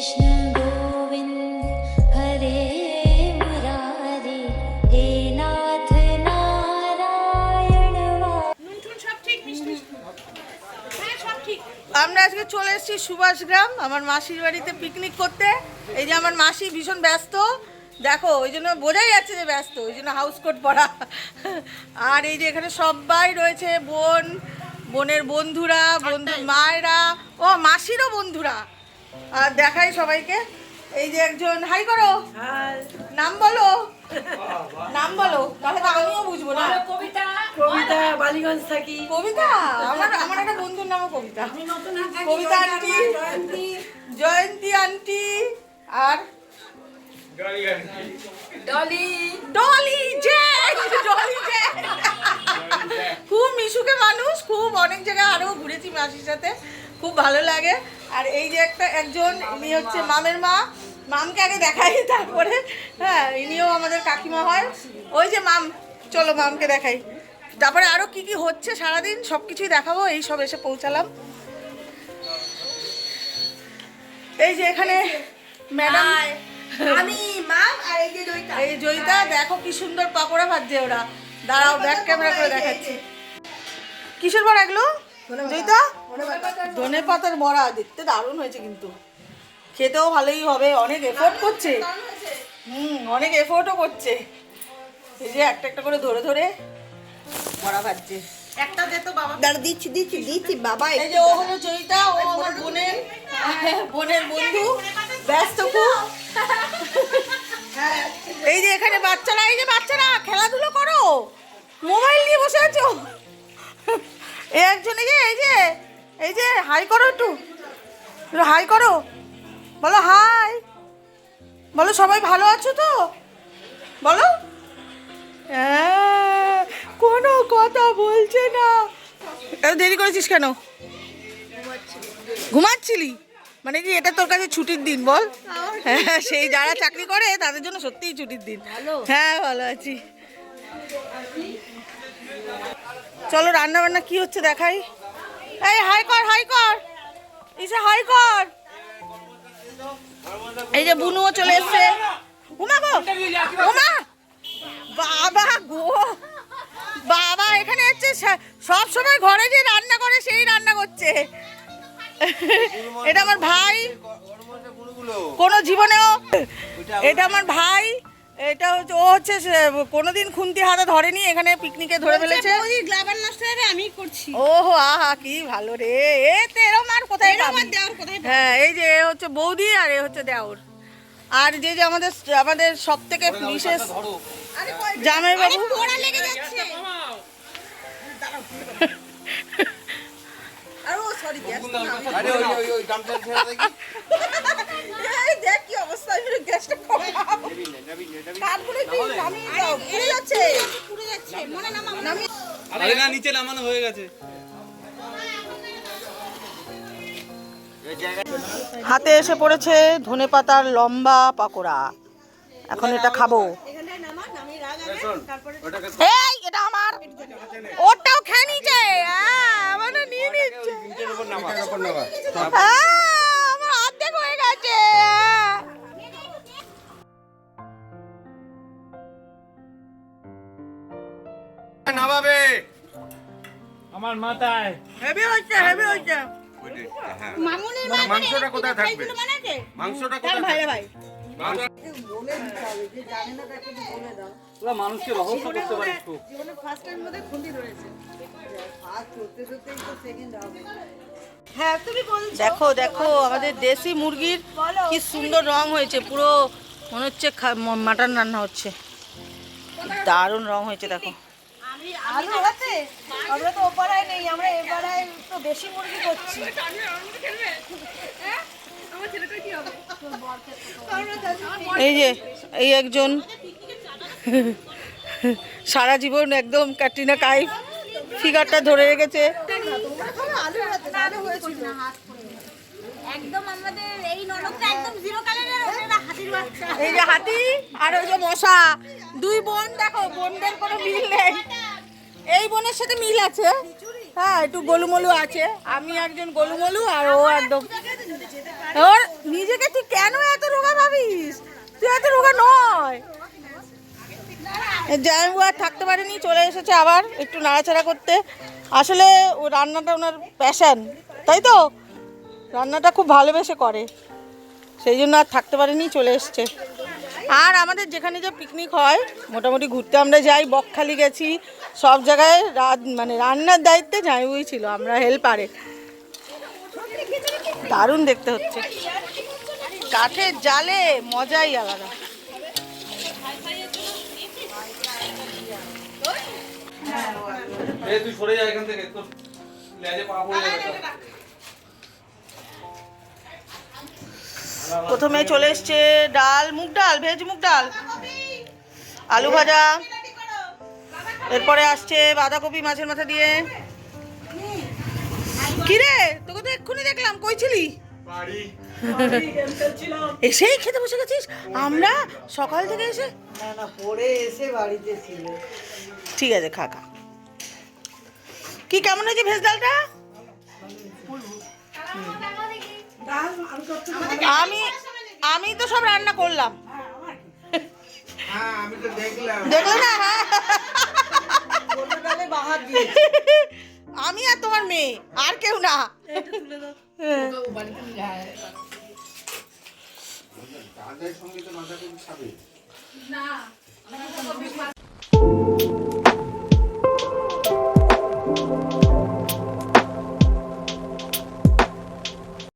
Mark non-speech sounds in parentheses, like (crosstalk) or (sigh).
আমরা আজকে চলে এসেছি সুভাষগ্রাম আমার মাসির বাড়িতে পিকনিক করতে। এই যে আমার মাসি ভীষণ ব্যস্ত। দেখো ওই জন্য বোঝাই যাচ্ছে যে ব্যস্ত ওই জন্য হাউস কোট পরা। আর এই যে এখানে সবাই রয়েছে বোন বোনের বন্ধুরা বন্ধু মায়েরা ও মাসিরও বন্ধুরা। আর দেখাই সবাইকে। এই যে একজন হাই করো। নাম বলো। নাম বলো। তাহলে তো আমিও বুঝব না। কবিতা। কবিতা বালিগঞ্জ থাকি। কবিতা? আমার আমার একটা বন্ধুর নামও কবিতা। কবিতা আন্টি জয়ন্তী আন্টি আর ডলি ডলি। জে ডলি জে খুব মিশুকে মানুষ খুব অনেক জায়গায় আরও ঘুরেছি মাসির সাথে। খুব ভালো লাগে। আর এই যে একটা একজন ইনি হচ্ছে মামের মা। মামকে আগে দেখাই (laughs) তারপরে হ্যাঁ ইনিও আমাদের কাকিমা হয়। ওই যে মাম চলো মামকে দেখাই। তারপরে আরও কি কি হচ্ছে সারাদিন সব কিছুই দেখাবো এই সব এসে পৌঁছালাম। এই যে এখানে ম্যাডাম। আমি মাম আর এই যে দইটা এই জয়িতা দেখো কি সুন্দর পাকোড়া ভাজছে ওরা। দাঁড়াও ব্যাক ক্যামেরা করে দেখাচ্ছি। কিসের বড়া এগুলো? জয়িতা? ধনে পাতার বড়া দেখতে দারুণ হয়েছে কিন্তু। খেতেও ভালোই হবে অনেক এফোর্ট করছে। হুম অনেক এফোর্টও করছে। এই যে একটা একটা করে ধরে ধরে বড়া ভাজছে একটা দে তো বাবা। দাঁড়া দিচ্ছি দিচ্ছি দিচ্ছি বাবা এই যে ও হলো জয়িতা ও আমার বোনের (laughs) বোনের বন্ধু। ব্যস্ত খুব। এই যে এখানে বাচ্চারা এই যে বাচ্চারা খেলাধুলো করো। মোবাইল নিয়ে বসে আছো। এই একজন এই যে এই যে এই যে হাই করো একটু। হাই করো। বলো হাই বলো সবাই ভালো আছো তো? বলো। হ্যাঁ, কোনো কথা বলছে না। এত দেরি করেছিস কেন? ঘুমাচ্ছিলি? মানে কি এটা তোর কাছে ছুটির দিন বল। হ্যাঁ সেই যারা চাকরি করে তাদের জন্য সত্যিই ছুটির দিন। হ্যাঁ ভালো আছি। চলো রান্না বান্না কি হচ্ছে দেখাই। এই হাই কর হাই কর। ইসে হাই কর। এই যে বুনুও চলে এসছে। উমা গো উমা বাবা গো। বাবা এখানে হচ্ছে সব সময় ঘরে যে রান্না করে সেই রান্না করছে। এটা আমার ভাই। কোনো জীবনেও এটা আমার ভাই। এটা হচ্ছে ও হচ্ছে কোনোদিন খুন্তি হাতে ধরেনি এখানে পিকনিকে ধরে ফেলেছে। ওই গ্লাবার নষ্ট হয়ে আমি করছি। ওহো আহা কি ভালো রে। এ তো এরম আর কোথায় এরম আর দেওর কোথায় হ্যাঁ এই যে এ হচ্ছে বৌদি আর এ হচ্ছে দেওর। আর যে যে আমাদের আমাদের সব থেকে বিশেষ জামাই বাবু পোড়া লেগে যাচ্ছে। আরে ওই ওই অবস্থা গ্যাসটা কাঠগুলো নামিয়ে দাও। পুড়ে যাচ্ছে। পুড়ে যাচ্ছে মনে না মামা আরে না নিচে নামানো হয়ে গেছে। হাতে এসে পড়েছে ধনে পাতার লম্বা পাকোড়া। এখন এটা খাব। এই এটা আমার। ওটাও খেয়ে নিয়েছে। হ্যাঁ, আমারও নিয়ে নিচ্ছে নামাবে। আমার মাথায়। হেভি হচ্ছে হেভি হচ্ছে। হ্যাঁ। মামুনের মাংসটা কোথায় থাকবে? মাংসটা কোথায় ভাই। ভাই মানুষকে রহস্য করতে পারে খুব। হ্যাঁ দেখো দেখো আমাদের দেশি মুরগির কি সুন্দর রং হয়েছে পুরো মনে হচ্ছে মাটন রান্না হচ্ছে। দারুণ রং হয়েছে দেখো। আলু আমরা তো ওপারায় নেই আমরা এপারায় তো দেশি মুরগি করছি এই যে এই একজন সারা জীবন একদম ক্যাটরিনা কাইফ ফিগারটা ধরে রেখেছে। এই যে হাতি আর ওই যে মশা দুই বোন দেখো বোনদের কোনো মিল নেই। এই বোনের সাথে মিল আছে। হ্যাঁ একটু গোলুমলু আছে। আমি একজন গোলুমলু আর ও একদম ওর নিজেকে তুই কেন এত রোগা ভাবিস? তুই এত রোগা নয়। জামাইবু আর থাকতে পারেনি, চলে এসেছে আবার একটু নাড়াচাড়া করতে। আসলে ও রান্নাটা ওনার প্যাশান তাই তো? রান্নাটা খুব ভালোবেসে করে। সেই জন্য আর থাকতে পারেনি, চলে এসছে। আর আমাদের যেখানে যে পিকনিক হয়, মোটামুটি ঘুরতে আমরা যাই, বকখালি গেছি, সব জায়গায় রাত মানে রান্নার দায়িত্বে যাই জামাইবুই ছিল, আমরা হেল্পারে দারুণ দেখতে হচ্ছে। কাঠের জালে মজাই আলাদা। তুই সরে যা এখান থেকে, তোর লেজে পা পড়ে যাবে। প্রথমে চলে এসছে ডাল মুগ ডাল ভেজ মুগ ডাল। আলু ভাজা। এরপরে আসছে বাঁধাকপি মাছের মাথা দিয়ে। কিরে? তোকে তো এক্ষুনি দেখলাম কই ছিলি? এসেই খেতে বসে গেছিস? আমরা সকাল থেকে এসে এসে বাড়িতে ঠিক আছে খা খা। কি কেমন হয়েছে ভেজ ডালটা? আমি আমি তো সব রান্না করলাম। হ্যাঁ আমি দেখলে না? হ্যাঁ আমি আর তোমার মেয়ে আর কেউ না। খাবে। না